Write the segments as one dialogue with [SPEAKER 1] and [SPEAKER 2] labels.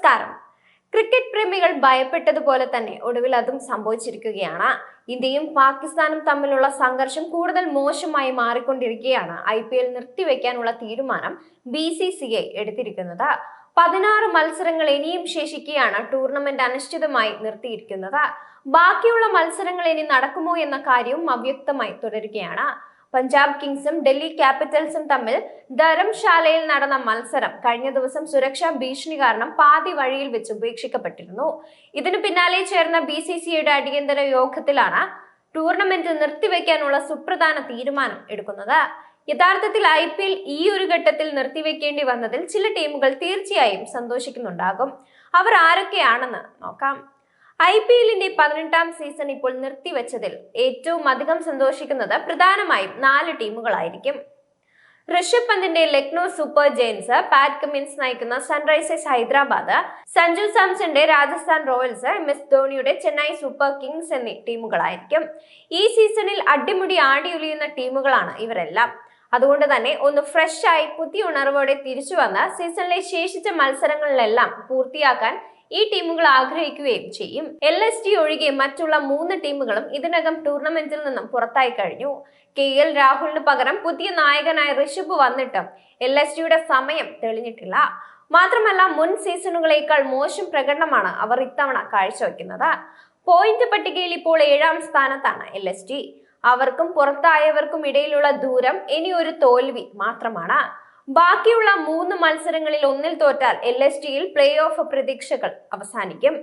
[SPEAKER 1] നമസ്കാരം. ക്രിക്കറ്റ് പ്രേമികൾ ഭയപ്പെട്ടതുപോലെ തന്നെ ഒടുവിൽ അതും സംഭവിച്ചിരിക്കുകയാണ്. ഇന്ത്യയും പാകിസ്ഥാനും തമ്മിലുള്ള സംഘർഷം കൂടുതൽ മോശമായി മാറിക്കൊണ്ടിരിക്കുകയാണ്. ഐ പി എൽ നിർത്തിവെക്കാനുള്ള തീരുമാനം ബി സി സി ഐ എടുത്തിരിക്കുന്നത്. പതിനാറ് മത്സരങ്ങൾ ഇനിയും ശേഷിക്കുകയാണ് ടൂർണമെന്റ് അനിശ്ചിതമായി നിർത്തിയിരിക്കുന്നത്. ബാക്കിയുള്ള മത്സരങ്ങൾ ഇനി നടക്കുമോ എന്ന കാര്യവും അവ്യക്തമായി തുടരുകയാണ്. പഞ്ചാബ് കിങ്സും ഡൽഹി ക്യാപിറ്റൽസും തമ്മിൽ ധരംശാലയിൽ നടന്ന മത്സരം കഴിഞ്ഞ ദിവസം സുരക്ഷാ ഭീഷണി കാരണം പാതി വഴിയിൽ വെച്ച് ഉപേക്ഷിക്കപ്പെട്ടിരുന്നു. ഇതിനു പിന്നാലെ ചേർന്ന ബി സി സിയുടെ അടിയന്തര യോഗത്തിലാണ് ടൂർണമെന്റ് നിർത്തിവെക്കാനുള്ള സുപ്രധാന തീരുമാനം എടുക്കുന്നത്. യഥാർത്ഥത്തിൽ ഐ പി എൽ ഈ ഒരു ഘട്ടത്തിൽ നിർത്തിവെക്കേണ്ടി വന്നതിൽ ചില ടീമുകൾ തീർച്ചയായും സന്തോഷിക്കുന്നുണ്ടാകും. അവർ ആരൊക്കെയാണെന്ന് നോക്കാം. ഐ പി എല്ലിന്റെ പതിനെട്ടാം സീസൺ ഇപ്പോൾ നിർത്തിവെച്ചതിൽ ഏറ്റവും അധികം സന്തോഷിക്കുന്നത് പ്രധാനമായും നാല് ടീമുകളായിരിക്കും. ഋഷഭ് പന്തിന്റെ Lucknow super giants Pat Cummins നയിക്കുന്ന സൺറൈസേഴ്സ് ഹൈദരാബാദ് സഞ്ജു സാംസന്റെ രാജസ്ഥാൻ റോയൽസ് എം എസ് ധോണിയുടെ ചെന്നൈ സൂപ്പർ കിങ്സ് എന്നീ ടീമുകളായിരിക്കും. ഈ സീസണിൽ അടിമുടി ആടിയൊലിയുന്ന ടീമുകളാണ് ഇവരെല്ലാം. അതുകൊണ്ട് തന്നെ ഒന്ന് ഫ്രഷ് ആയി പുതിയ ഉണർവോടെ തിരിച്ചു വന്ന് സീസണിലെ ശേഷിച്ച മത്സരങ്ങളിലെല്ലാം പൂർത്തിയാക്കാൻ ഈ ടീമുകൾ ആഗ്രഹിക്കുകയും ചെയ്യും. എൽ എസ് ടി ഒഴികെ മറ്റുള്ള മൂന്ന് ടീമുകളും ഇതിനകം ടൂർണമെന്റിൽ നിന്നും പുറത്തായി കഴിഞ്ഞു. കെ എൽ രാഹുലിന് പകരം പുതിയ നായകനായ ഋഷഭ് വന്നിട്ടും എൽ എസ് ടിയുടെ സമയം തെളിഞ്ഞിട്ടില്ല. മാത്രമല്ല മുൻ സീസണുകളേക്കാൾ മോശം പ്രകടനമാണ് അവർ ഇത്തവണ കാഴ്ചവെക്കുന്നത്. പോയിന്റ് പട്ടികയിൽ ഇപ്പോൾ ഏഴാം സ്ഥാനത്താണ് എൽ എസ് ടി അവർക്കും പുറത്തായവർക്കും ഇടയിലുള്ള ദൂരം ഇനി ഒരു തോൽവി മാത്രമാണ്. ബാക്കിയുള്ള മൂന്ന് മത്സരങ്ങളിൽ ഒന്നിൽ തോറ്റാൽ എൽ എസ് ടിയിൽ പ്ലേ ഓഫ് പ്രതീക്ഷകൾ അവസാനിക്കും.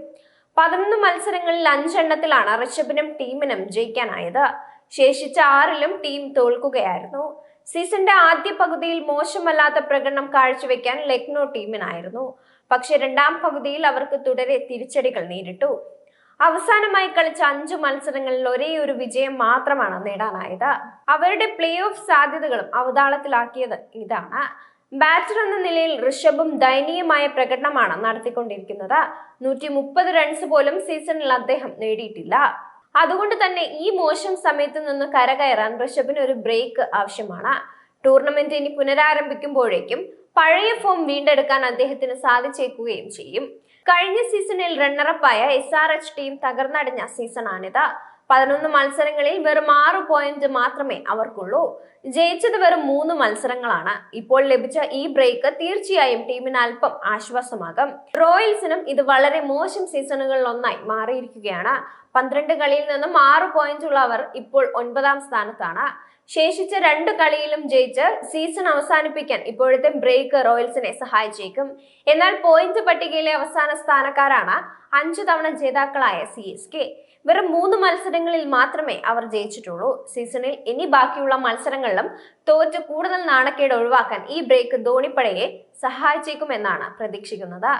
[SPEAKER 1] പതിനൊന്ന് മത്സരങ്ങളിൽ അഞ്ചെണ്ണത്തിലാണ് ഋഷഭിനും ടീമിനും ജയിക്കാനായത്. ശേഷിച്ച ആറിലും ടീം തോൽക്കുകയായിരുന്നു. സീസണിന്റെ ആദ്യ പകുതിയിൽ മോശമല്ലാത്ത പ്രകടനം കാഴ്ചവെക്കാൻ ലക്നോ ടീമിനായിരുന്നു. പക്ഷെ രണ്ടാം പകുതിയിൽ അവർക്ക് തുടരെ തിരിച്ചടികൾ നേരിട്ടു. അവസാനമായി കളിച്ച അഞ്ചു മത്സരങ്ങളിൽ ഒരേ ഒരു വിജയം മാത്രമാണ് നേടാനായത്. അവരുടെ പ്ലേ ഓഫ് സാധ്യതകളും അവതാളത്തിലാക്കിയത് ഇതാണ്. ബാറ്റർ എന്ന നിലയിൽ ഋഷഭും ദയനീയമായ പ്രകടനമാണ് നടത്തിക്കൊണ്ടിരിക്കുന്നത്. നൂറ്റി മുപ്പത് റൺസ് പോലും സീസണിൽ അദ്ദേഹം നേടിയിട്ടില്ല. അതുകൊണ്ട് തന്നെ ഈ മോശം സമയത്ത് നിന്ന് കരകയറാൻ ഋഷഭിന് ഒരു ബ്രേക്ക് ആവശ്യമാണ്. ടൂർണമെന്റ് ഇനി പുനരാരംഭിക്കുമ്പോഴേക്കും പഴയ ഫോം വീണ്ടെടുക്കാൻ അദ്ദേഹത്തിന് സാധിച്ചേക്കുകയും ചെയ്യും. കഴിഞ്ഞ സീസണിൽ റണ്ണറപ്പായ എസ് ആർ എച്ച് ടീം തകർന്നടിഞ്ഞ സീസണാണിത് പതിനൊന്ന് മത്സരങ്ങളിൽ വെറും ആറ് പോയിന്റ് മാത്രമേ അവർക്കുള്ളൂ. ജയിച്ചത് വെറും മൂന്ന് മത്സരങ്ങളാണ്. ഇപ്പോൾ ലഭിച്ച ഈ ബ്രേക്ക് തീർച്ചയായും ടീമിന് അല്പം ആശ്വാസമാകും. റോയൽസിനും ഇത് വളരെ മോശം സീസണുകളിൽ ഒന്നായി മാറിയിരിക്കുകയാണ്. പന്ത്രണ്ട് കളിയിൽ നിന്നും ആറ് പോയിന്റ് ഉള്ള അവർ ഇപ്പോൾ ഒൻപതാം സ്ഥാനത്താണ്. ശേഷിച്ച രണ്ട് കളിയിലും ജയിച്ച് സീസൺ അവസാനിപ്പിക്കാൻ ഇപ്പോഴത്തെ ബ്രേക്ക് റോയൽസിനെ സഹായിച്ചേക്കും. എന്നാൽ പോയിന്റ് പട്ടികയിലെ അവസാന സ്ഥാനക്കാരാണ് അഞ്ചു തവണ ജേതാക്കളായ സി എസ് കെ വെറും മൂന്ന് മത്സരങ്ങളിൽ മാത്രമേ അവർ ജയിച്ചിട്ടുള്ളൂ. സീസണിൽ ഇനി ബാക്കിയുള്ള മത്സരങ്ങളിലും തോറ്റ് കൂടുതൽ നാണക്കേട് ഒഴിവാക്കാൻ ഈ ബ്രേക്ക് ധോണിപ്പടയെ സഹായിച്ചേക്കുമെന്നാണ് പ്രതീക്ഷിക്കുന്നത്.